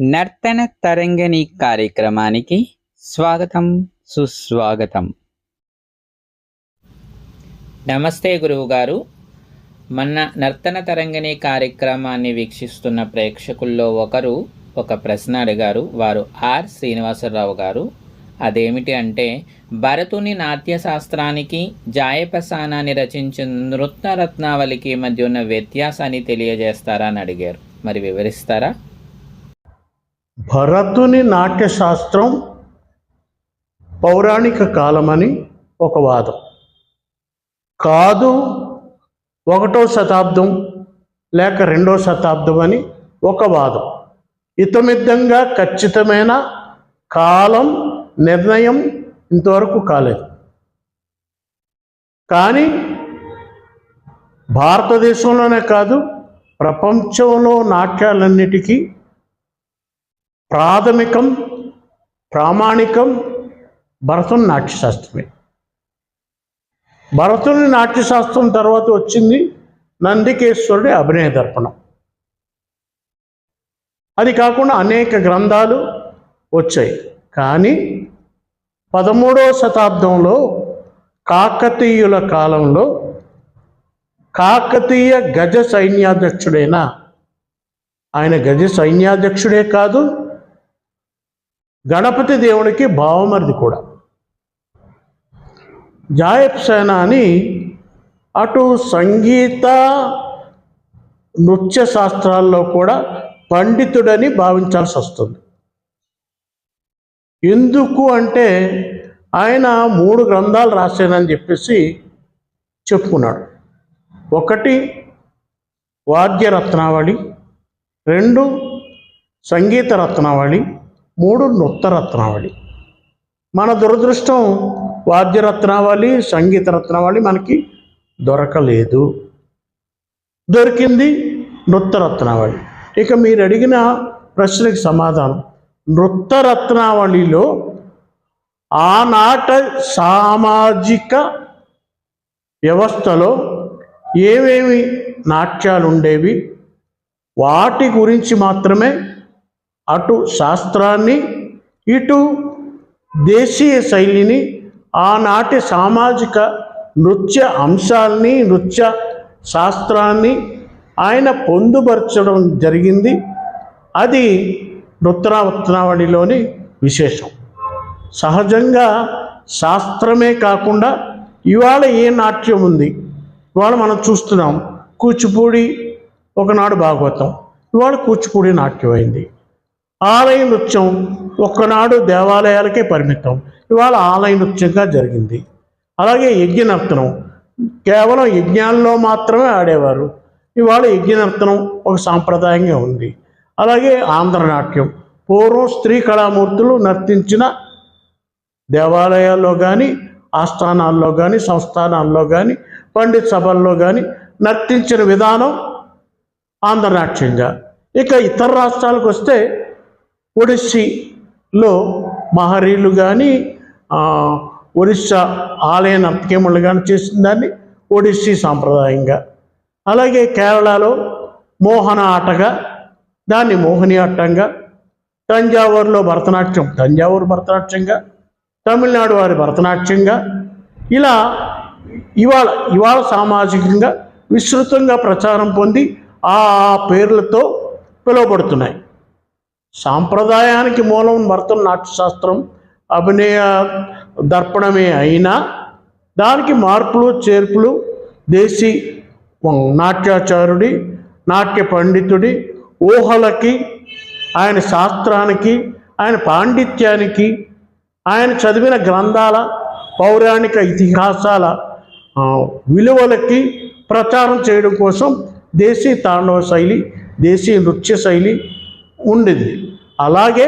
నర్తన తరంగిణి కార్యక్రమానికి స్వాగతం సుస్వాగతం. నమస్తే గురువుగారు. మన నర్తన తరంగిణి కార్యక్రమాన్ని వీక్షిస్తున్న ప్రేక్షకుల్లో ఒకరు ఒక ప్రశ్న అడిగారు. వారు ఆర్ శ్రీనివాసరావు గారు. అదేమిటి అంటే భరతుని నాట్య శాస్త్రానికి జాయపసానాన్ని రచించిన నృత్య రత్నావళికి మధ్య ఉన్న వ్యత్యాసాన్ని తెలియజేస్తారా అని అడిగారు. మరి వివరిస్తారా? భరతుని నాట్యశాస్త్రం పౌరాణిక కాలమని ఒక వాదం. కాదు ఒకటో శతాబ్దం లేక రెండో శతాబ్దం అని ఒక వాదం. ఇతమిద్దంగా ఖచ్చితమైన కాలం నిర్ణయం ఇంతవరకు కాలేదు. కానీ భారతదేశంలోనే కాదు ప్రపంచంలో నాట్యాలన్నిటికీ ప్రాథమికం ప్రామాణికం భరతుని నాట్యశాస్త్రమే. భరతుని నాట్యశాస్త్రం తర్వాత వచ్చింది నందికేశ్వరుడి అభినయ దర్పణం. అది కాకుండా అనేక గ్రంథాలు వచ్చాయి. కానీ పదమూడవ శతాబ్దంలో కాకతీయుల కాలంలో కాకతీయ గజ సైన్యాధ్యక్షుడైన ఆయన గజ సైన్యాధ్యక్షుడే కాదు గణపతి దేవుడికి భావమరిది కూడా. జాయప్ సేన అని అటు సంగీత నృత్య శాస్త్రాల్లో కూడా పండితుడని భావించాల్సి వస్తుంది ఎందుకు అంటే ఆయన మూడు గ్రంథాలు రాశానని చెప్పేసి చెప్పుకున్నాడు. ఒకటి వాద్యరత్నావళి రెండు సంగీత రత్నావళి మూడు నృత్తరత్నావళి. మన దురదృష్టం వాద్యరత్నావళి సంగీత రత్నావళి మనకి దొరకలేదు. దొరికింది నృత్తరత్నావళి. ఇక మీరు అడిగిన ప్రశ్నకి సమాధానం. నృత్తరత్నావళిలో ఆనాట సామాజిక వ్యవస్థలో ఏమేమి నాట్యాలు ఉండేవి వాటి గురించి మాత్రమే అటు శాస్త్రాన్ని ఇటు దేశీయ శైలిని ఆనాటి సామాజిక నృత్య అంశాలని నృత్య శాస్త్రాన్ని ఆయన పొందుపరచడం జరిగింది. అది నృత్యరత్నావళిలోని విశేషం. సహజంగా శాస్త్రమే కాకుండా ఇవాళ ఏ నాట్యం ఉంది? ఇవాళ మనం చూస్తున్నాం కూచిపూడి ఒకనాడు భాగవతం. ఇవాళ కూచిపూడి నాట్యం అయింది ఆలయ నృత్యం ఒక్కనాడు దేవాలయాలకే పరిమితం. ఇవాళ ఆలయ నృత్యంగా జరిగింది. అలాగే యజ్ఞనర్తనం. కేవలం యజ్ఞాల్లో మాత్రమే ఆడేవారు. ఇవాళ యజ్ఞనర్తనం ఒక సాంప్రదాయంగా ఉంది. అలాగే ఆంధ్రనాట్యం. పూర్వం స్త్రీ కళామూర్తులు నర్తించిన దేవాలయాల్లో కానీ ఆస్థానాల్లో కానీ సంస్థానాల్లో కానీ పండిత్ సభల్లో కానీ నర్తించిన విధానం ఆంధ్రనాట్యంగా. ఇక ఇతర రాష్ట్రాలకు వస్తే ఒడిస్సీలో మహరీలు కానీ ఒడిస్సా ఆలయ నర్తకేములు కానీ చేసిన దాన్ని ఒడిస్సీ సాంప్రదాయంగా. అలాగే కేరళలో మోహన ఆటగా దాన్ని మోహిని ఆటంగా తంజావూరులో భరతనాట్యం తంజావూరు భరతనాట్యంగా తమిళనాడు వారి భరతనాట్యంగా ఇలా ఇవాళ ఇవాళ సామాజికంగా విస్తృతంగా ప్రచారం పొంది ఆ పేర్లతో పిలువబడుతున్నాయి. సాంప్రదాయానికి మూలం భరతం నాట్యశాస్త్రం అభినయ దర్పణమే అయినా దానికి మార్పులు చేర్పులు దేశీ నాట్యాచారుడి నాట్య పండితుడి ఊహలకి ఆయన శాస్త్రానికి ఆయన పాండిత్యానికి ఆయన చదివిన గ్రంథాల పౌరాణిక ఇతిహాసాల విలువలకి ప్రచారం చేయడం కోసం దేశీ తాండవ శైలి దేశీ నృత్య శైలి ఉండేది. అలాగే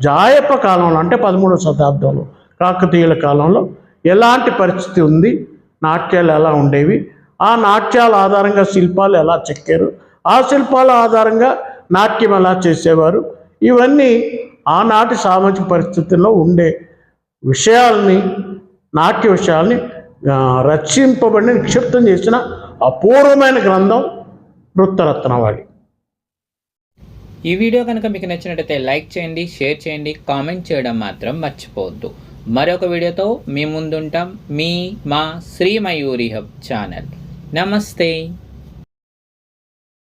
జాయప కాలంలో అంటే పదమూడవ శతాబ్దంలో కాకతీయుల కాలంలో ఎలాంటి పరిస్థితి ఉంది? నాట్యాలు ఎలా ఉండేవి? ఆ నాట్యాల ఆధారంగా శిల్పాలు ఎలా చెక్కారు? ఆ శిల్పాల ఆధారంగా నాట్యం ఎలా చేసేవారు? ఇవన్నీ ఆనాటి సామాజిక పరిస్థితుల్లో ఉండే విషయాల్ని నాట్య విషయాల్ని ఆ, రచింపబడిన నిక్షిప్తం చేసిన అపూర్వమైన గ్రంథం నృత్తరత్నవాడి ఈ వీడియో కనుక మీకు నచ్చినట్టయితే లైక్ చేయండి షేర్ చేయండి కామెంట్ చేయడం మాత్రం మర్చిపోవద్దు. మరొక వీడియోతో మీ ముందుంటాం. మీ మా శ్రీ మయూరి హబ్ ఛానల్. నమస్తే.